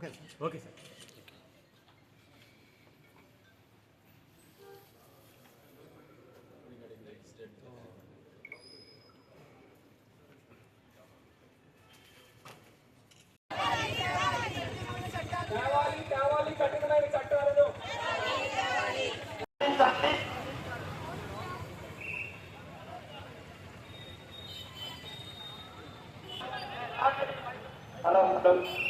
Okay sir okay sir Hello, hello.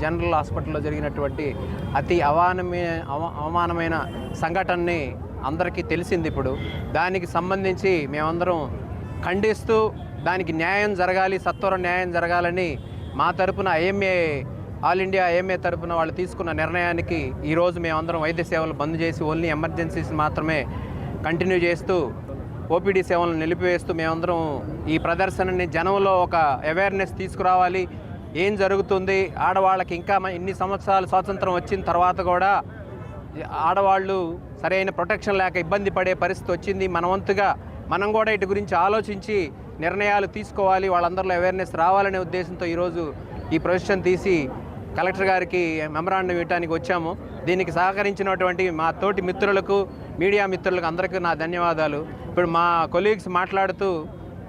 General హాస్పిటల్లో జరిగినటువంటి అతి అవానమైన అవ- అవమానమైన సంఘటనని అందరికీ తెలిసింది ఇప్పుడు. దానికి సంబంధించి మేమందరం ఖండిస్తూ దానికి న్యాయం జరగాలి సత్వర న్యాయం జరగాలని మా తరపున ఐఎంఏ ఆల్ ఇండియా ఐఎంఏ తరపున వాళ్ళు తీసుకున్న నిర్ణయానికి ఈరోజు మేమందరం వైద్య సేవలు బంద్ చేసి ఓన్లీ ఎమర్జెన్సీస్ మాత్రమే కంటిన్యూ చేస్తూ ఓపీడీ సేవలను నిలిపివేస్తూ మేమందరం ఈ ప్రదర్శనని జనంలో ఒక అవేర్నెస్ తీసుకురావాలి. ఏం జరుగుతుంది? ఆడవాళ్ళకి ఇంకా ఇన్ని సంవత్సరాలు స్వాతంత్రం వచ్చిన తర్వాత కూడా ఆడవాళ్ళు సరైన ప్రొటెక్షన్ లేక ఇబ్బంది పడే పరిస్థితి వచ్చింది. మనవంతుగా మనం కూడా ఇటు గురించి ఆలోచించి నిర్ణయాలు తీసుకోవాలి. వాళ్ళందరిలో అవేర్నెస్ రావాలనే ఉద్దేశంతో ఈరోజు ఈ ప్రొజెక్షన్ తీసి కలెక్టర్ గారికి మెమరాండం ఇవ్వడానికి వచ్చాము. దీనికి సహకరించినటువంటి మా తోటి మిత్రులకు మీడియా మిత్రులకు అందరికీ నా ధన్యవాదాలు. ఇప్పుడు మా కొలీగ్స్ మాట్లాడుతూ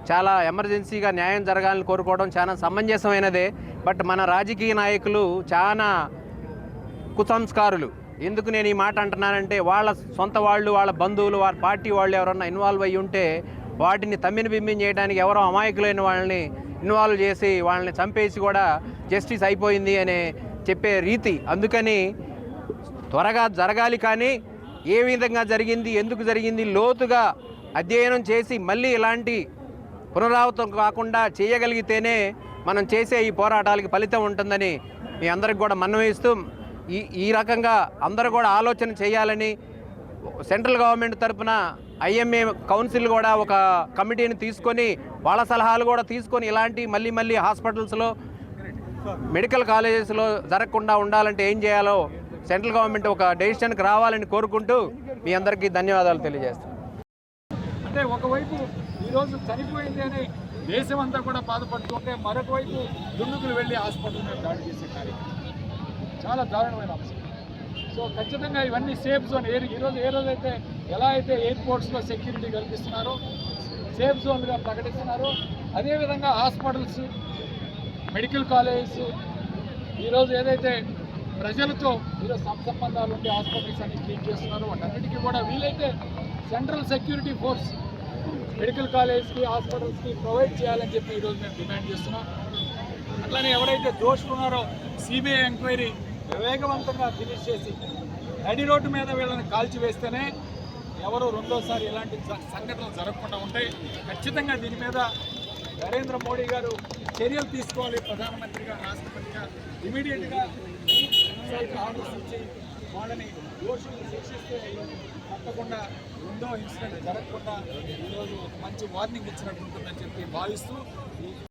చాలా ఎమర్జెన్సీగా న్యాయం జరగాలని కోరుకోవడం చాలా సమంజసమైనదే. బట్ మన రాజకీయ నాయకులు చాలా కుసంస్కారులు. ఎందుకు నేను ఈ మాట అంటున్నానంటే వాళ్ళ సొంత వాళ్ళు వాళ్ళ బంధువులు వాళ్ళ పార్టీ వాళ్ళు ఎవరన్నా ఇన్వాల్వ్ అయ్యి ఉంటే వాటిని తమ్మిని బిమ్మిని చేయడానికి ఎవరో అమాయకులైన వాళ్ళని ఇన్వాల్వ్ చేసి వాళ్ళని చంపేసి కూడా జస్టిస్ అయిపోయింది అనే చెప్పే రీతి. అందుకని త్వరగా జరగాలి కానీ ఏ విధంగా జరిగింది ఎందుకు జరిగింది లోతుగా అధ్యయనం చేసి మళ్ళీ ఇలాంటి పునరావృతం కాకుండా చేయగలిగితేనే మనం చేసే ఈ పోరాటాలకి ఫలితం ఉంటుందని మీ అందరికి కూడా మన్నవిస్తూ ఈ ఈ రకంగా అందరూ కూడా ఆలోచన చేయాలని సెంట్రల్ గవర్నమెంట్ తరపున ఐఎంఏ కౌన్సిల్ కూడా ఒక కమిటీని తీసుకొని వాళ్ళ సలహాలు కూడా తీసుకొని ఇలాంటి మళ్ళీ మళ్ళీ హాస్పిటల్స్లో మెడికల్ కాలేజెస్లో జరగకుండా ఉండాలంటే ఏం చేయాలో సెంట్రల్ గవర్నమెంట్ ఒక డెసిషన్కి రావాలని కోరుకుంటూ మీ అందరికీ ధన్యవాదాలు తెలియజేస్తాను అంటే ఒకవైపు ఈరోజు చనిపోయింది అని దేశం అంతా కూడా బాధపడుతుంటే మరొక వైపు దుండుకులు వెళ్ళి హాస్పిటల్ మీద దాడి చేసే కార్యక్రమం. చాలా దారుణమైన అంశం సో ఖచ్చితంగా ఇవన్నీ సేఫ్ జోన్ ఏ ఈరోజు ఏ రోజైతే ఎలా అయితే ఎయిర్పోర్ట్స్లో సెక్యూరిటీ కల్పిస్తున్నారో సేఫ్ జోన్గా ప్రకటిస్తున్నారో అదేవిధంగా హాస్పిటల్స్ మెడికల్ కాలేజెస్ ఈరోజు ఏదైతే ప్రజలతో ఈరోజు సంబంధాలు ఉండే హాస్పిటల్స్ అన్ని క్లీన్ చేస్తున్నారో వాటన్నిటికీ కూడా వీలైతే సెంట్రల్ సెక్యూరిటీ ఫోర్స్ మెడికల్ కాలేజ్కి హాస్పిటల్స్కి ప్రొవైడ్ చేయాలని చెప్పి ఈరోజు మేము డిమాండ్ చేస్తున్నాం. అట్లనే ఎవరైతే దోషులు ఉన్నారో సిబిఐ ఎంక్వైరీ వేగవంతంగా ఫినిష్ చేసి నడి రోడ్డు మీద వీళ్ళని కాల్చివేస్తేనే ఎవరు రెండోసారి ఇలాంటి సంఘటనలు జరగకుండా ఉంటాయి. ఖచ్చితంగా దీని మీద నరేంద్ర మోడీ గారు చర్యలు తీసుకోవాలి. ప్రధానమంత్రిగా రాష్ట్రపతిగా ఇమీడియట్గా కాంగ్రెస్ నుంచి వాళ్ళని దోషులు శిక్షిస్తే తప్పకుండా రెండో ఇన్సిడెంట్ జరగకుండా ఈరోజు మంచి వార్నింగ్ ఇచ్చినట్టు ఉంటుందని చెప్పి భావిస్తూ